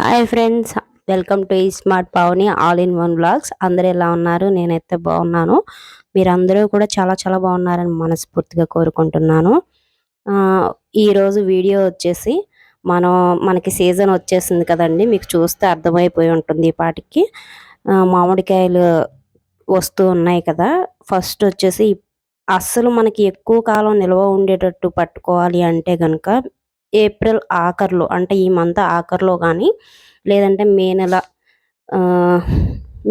Hi friends welcome to ఈ smart Pavani all in one blogs అందరు ఎలా ఉన్నారు? నేనైతే బాగున్నాను. మీరందరూ కూడా చాలా చాలా బాగున్నారని మనస్ఫూర్తిగా కోరుకుంటున్నాను. ఈరోజు వీడియో వచ్చేసి మనం మనకి సీజన్ వచ్చేసింది కదండి. మీకు చూస్తే అర్థమైపోయి ఉంటుంది ఈ పాటికి. మామిడికాయలు వస్తూ ఉన్నాయి కదా. ఫస్ట్ వచ్చేసి అస్సలు మనకి ఎక్కువ కాలం నిల్వ ఉండేటట్టు పట్టుకోవాలి అంటే కనుక ఏప్రిల్ ఆఖరిలో అంటే ఈ మంత్ ఆఖరిలో కానీ లేదంటే మే నెల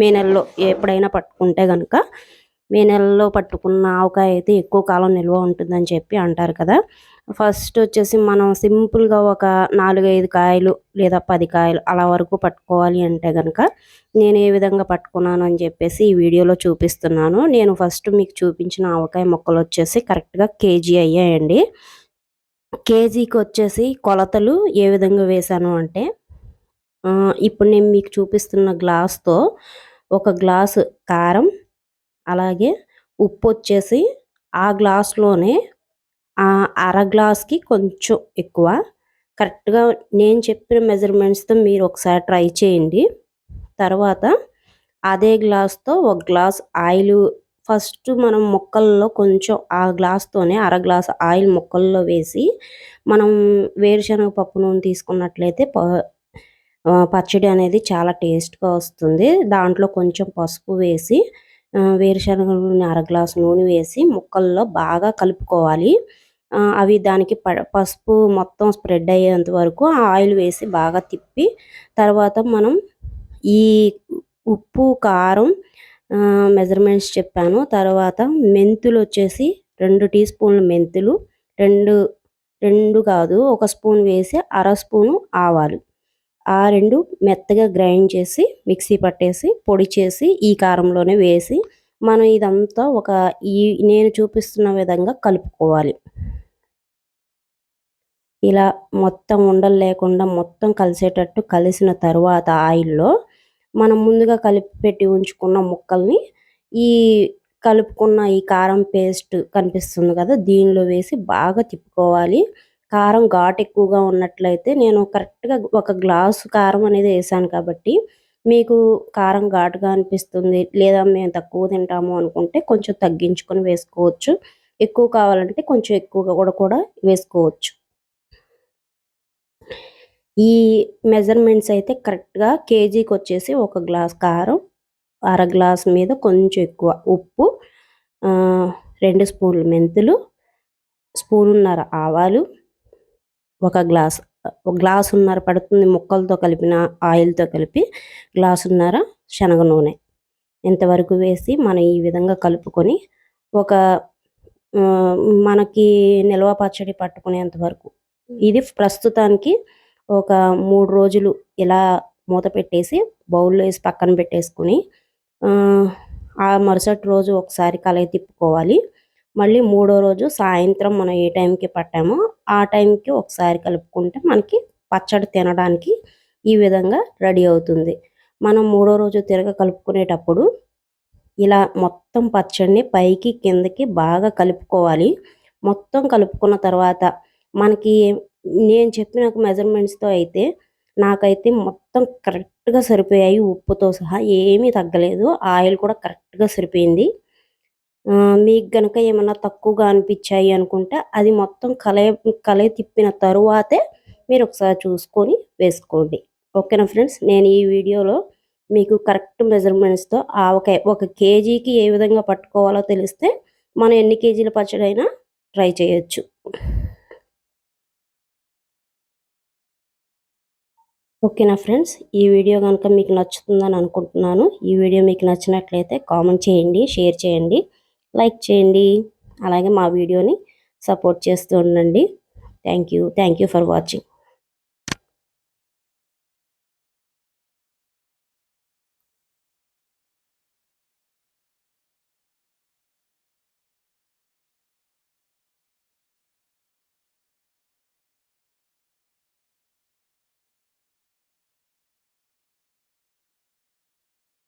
మే నెలలో ఎప్పుడైనా పట్టుకుంటే కనుక మే నెలలో పట్టుకున్న ఆవకాయ అయితే ఎక్కువ కాలం నిల్వ ఉంటుందని చెప్పి అంటారు కదా. ఫస్ట్ వచ్చేసి మనం సింపుల్గా ఒక నాలుగైదు కాయలు లేదా పది కాయలు అలా వరకు పట్టుకోవాలి అంటే కనుక నేను ఏ విధంగా పట్టుకున్నాను అని చెప్పేసి ఈ వీడియోలో చూపిస్తున్నాను. నేను ఫస్ట్ మీకు చూపించిన ఆవకాయ మొక్కలు వచ్చేసి కరెక్ట్గా కేజీ అయ్యాయండి. కేజీకి వచ్చేసి కొలతలు ఏ విధంగా వేశాను అంటే ఇప్పుడు నేను మీకు చూపిస్తున్న గ్లాస్తో ఒక గ్లాసు కారం అలాగే ఉప్పు వచ్చేసి ఆ గ్లాస్లోనే ఆ అర గ్లాస్కి కొంచెం ఎక్కువ. కరెక్ట్గా నేను చెప్పిన మెజర్మెంట్స్తో మీరు ఒకసారి ట్రై చేయండి. తర్వాత అదే గ్లాస్తో ఒక గ్లాస్ ఆయిల్ ఫస్ట్ మనం మొక్కల్లో కొంచెం ఆ గ్లాస్తోనే అర గ్లాస్ ఆయిల్ ముక్కల్లో వేసి మనం వేరుశనగ పప్పు నూనె తీసుకున్నట్లయితే ప పచ్చడి అనేది చాలా టేస్ట్గా వస్తుంది. దాంట్లో కొంచెం పసుపు వేసి వేరుశనగ నూనె అర గ్లాస్ నూనె వేసి ముక్కల్లో బాగా కలుపుకోవాలి. అవి దానికి ప పసుపు మొత్తం స్ప్రెడ్ అయ్యేంత వరకు ఆ ఆయిల్ వేసి బాగా తిప్పి తర్వాత మనం ఈ ఉప్పు కారం మెజర్మెంట్స్ చెప్పాను. తర్వాత మెంతులు వచ్చేసి రెండు టీ స్పూన్లు మెంతులు రెండు రెండు కాదు ఒక స్పూన్ వేసి అర స్పూను ఆవాలు. ఆ రెండు మెత్తగా గ్రైండ్ చేసి మిక్సీ పట్టేసి పొడి చేసి ఈ కారంలోనే వేసి మనం ఇదంతా ఒక ఈ నేను చూపిస్తున్న విధంగా కలుపుకోవాలి. ఇలా మొత్తం ఉండలు లేకుండా మొత్తం కలిసేటట్టు కలిసిన తర్వాత ఆయిల్లో మనం ముందుగా కలిపి పెట్టి ఉంచుకున్న ముక్కల్ని ఈ కలుపుకున్న ఈ కారం పేస్ట్ కనిపిస్తుంది కదా దీనిలో వేసి బాగా తిప్పుకోవాలి. కారం ఘాటు ఎక్కువగా ఉన్నట్లయితే నేను కరెక్ట్గా ఒక గ్లాసు కారం అనేది వేసాను కాబట్టి మీకు కారం ఘాటుగా అనిపిస్తుంది లేదా మేము తక్కువ తింటాము అనుకుంటే కొంచెం తగ్గించుకొని వేసుకోవచ్చు. ఎక్కువ కావాలంటే కొంచెం ఎక్కువగా కూడా కూడా వేసుకోవచ్చు. ఈ మెజర్మెంట్స్ అయితే కరెక్ట్గా కేజీకి వచ్చేసి ఒక గ్లాస్ కారం అర గ్లాస్ మీద కొంచెం ఎక్కువ ఉప్పు రెండు స్పూన్లు మెంతులు స్పూనున్నర ఆవాలు ఒక గ్లాస్ ఒక గ్లాసున్నర పడుతుంది ముక్కలతో కలిపిన ఆయిల్తో కలిపి గ్లాసున్నర శనగ నూనె. ఇంతవరకు వేసి మనం ఈ విధంగా కలుపుకొని ఒక మనకి నిల్వ పచ్చడి పట్టుకునేంత వరకు. ఇది ప్రస్తుతానికి ఒక మూడు రోజులు ఇలా మూత పెట్టేసి బౌల్లో వేసి పక్కన పెట్టేసుకుని ఆ, ఆ మరుసటి రోజు ఒకసారి కలయి తిప్పుకోవాలి. మళ్ళీ మూడో రోజు సాయంత్రం మనం ఏ టైంకి పట్టామో ఆ టైంకి ఒకసారి కలుపుకుంటే మనకి పచ్చడి తినడానికి ఈ విధంగా రెడీ అవుతుంది. మనం మూడో రోజు తిరగ కలుపుకునేటప్పుడు ఇలా మొత్తం పచ్చడిని పైకి కిందకి బాగా కలుపుకోవాలి. మొత్తం కలుపుకున్న తర్వాత మనకి నేను చెప్పిన మెజర్మెంట్స్తో అయితే నాకైతే మొత్తం కరెక్ట్గా సరిపోయాయి ఉప్పుతో సహా ఏమీ తగ్గలేదు. ఆయిల్ కూడా కరెక్ట్గా సరిపోయింది. మీకు గనక ఏమన్నా తక్కువగా అనిపించాయి అనుకుంటే అది మొత్తం కలయ కలయ తిప్పిన తరువాతే మీరు ఒకసారి చూసుకొని వేసుకోండి. ఓకేనా ఫ్రెండ్స్? నేను ఈ వీడియోలో మీకు కరెక్ట్ మెజర్మెంట్స్తో ఆవకాయ ఒక కేజీకి ఏ విధంగా పట్టుకోవాలో తెలిస్తే మనం ఎన్ని కేజీల పచ్చడి అయినా ట్రై చేయొచ్చు. ఓకేనా ఫ్రెండ్స్? ఈ వీడియో కనుక మీకు నచ్చుతుందని అనుకుంటున్నాను. ఈ వీడియో మీకు నచ్చినట్లయితే కామెంట్ చేయండి షేర్ చేయండి లైక్ చేయండి. అలాగే మా వీడియోని సపోర్ట్ చేస్తూ ఉండండి. Thank you. Thank you for watching.